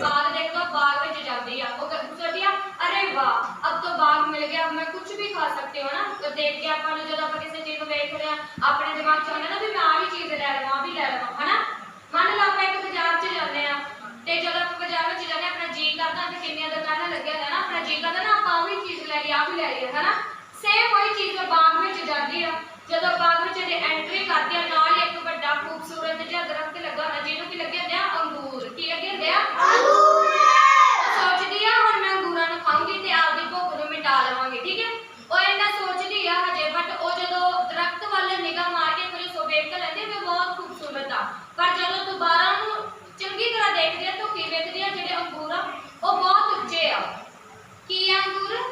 बाग देखा बाग में जाती है वो सोचिया अरे वाह अब तो बाग मिल गया अब मैं कुछ भी खा सकती हूँ ना तो देख के ਆਪਾਂ ਨੂੰ ਜਦੋਂ ਆਪਾਂ ਕਿਸੇ ਚੀਜ਼ ਨੂੰ ਵੇਖ ਰਹੇ ਆ ਆਪਣੇ ਦਿਮਾਗ 'ਚ ਆਉਂਦਾ ਨਾ ਵੀ ਮੈਂ ਆ ਵੀ ਚੀਜ਼ ਲੈ ਲਵਾਂ ਵੀ ਲੈ ਲਵਾਂ, ਹਨਾ? ਮੰਨ ਲਓ ਆਪਾਂ ਇੱਕ ਬਾਜ਼ਾਰ 'ਚ ਜਾਂਦੇ ਆ ਤੇ ਜਦੋਂ ਆਪਾਂ ਬਾਜ਼ਾਰ ਵਿੱਚ ਜਾਂਦੇ ਆਪਣਾ ਜੀ ਕਰਦਾ ਤੇ ਕਿੰਨੀਆਂ ਦੁਕਾਨਾਂ ਲੱਗੀਆਂ ਹੁੰਦੀਆਂ ਨਾ ਆਪਣਾ ਜੀ ਕਰਦਾ ਨਾ, ਆਪਾਂ ਵੀ ਚੀਜ਼ ਲੈ ਲਈ ਆ ਵੀ ਲੈ ਲਈ, ਹਨਾ? ਸੇਮ ਉਹੀ ਚੀਜ਼ ਬਾਗ ਵਿੱਚ ਜਾਂਦੀ ਆ, ਜਦੋਂ ਬਾਗ ਵਿੱਚ ਪਰ ਜਦੋਂ ਦੁਬਾਰਾ ਉਹਨੂੰ ਚੰਗੀ ਤਰ੍ਹਾਂ ਦੇਖਦੇ ਆ ਤਾਂ ਕੀ ਵੇਖਦੇ ਆ, ਜਿਹੜੇ ਅੰਗੂਰ ਆ, ਉਹ ਬਹੁਤ ਉੱਚੇ ਆ। ਕੀ ਆ ਅੰਗੂਰ?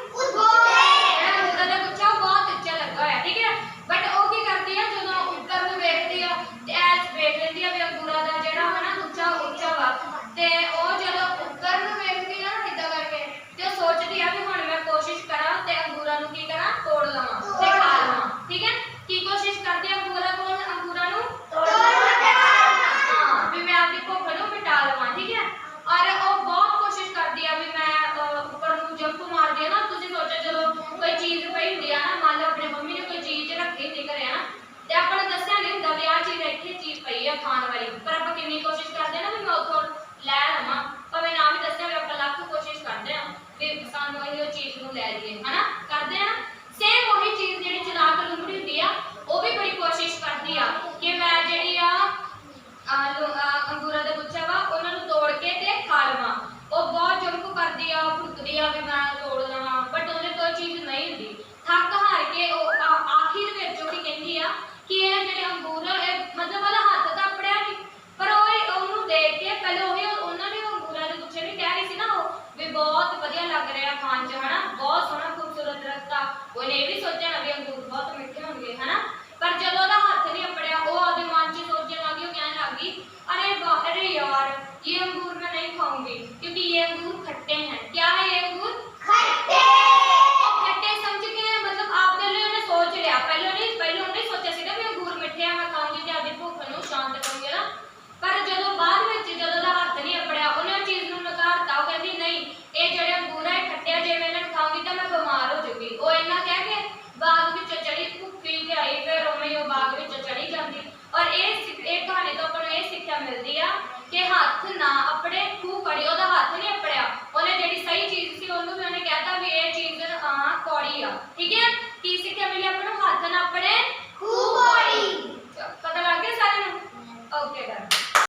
ਆ ਖਾਣ ਵਾਲੀ। ਪਰ ਆਪਾਂ ਕਿੰਨੀ ਕੋਸ਼ਿਸ਼ ਕਰਦੇ ਆ ਨਾ ਵੀ ਮੈਂ ਉਥੋਂ ਲੈ ਲਵਾਂ। ਭਾਵੇਂ ਨਾ ਵੀ ਦੱਸਿਆ ਵੀ ਆਪਾਂ ਲੱਖ ਕੋਸ਼ਿਸ਼ ਕਰਦੇ ਆ ਵੀ ਸਾਨੂੰ ਇਹ ਚੀਜ਼ ਨੂੰ ਲੈ ਲਈਏ ਹਨਾ? ਉਹਨੇ ਇਹ ਵੀ ਸੋਚਣਾ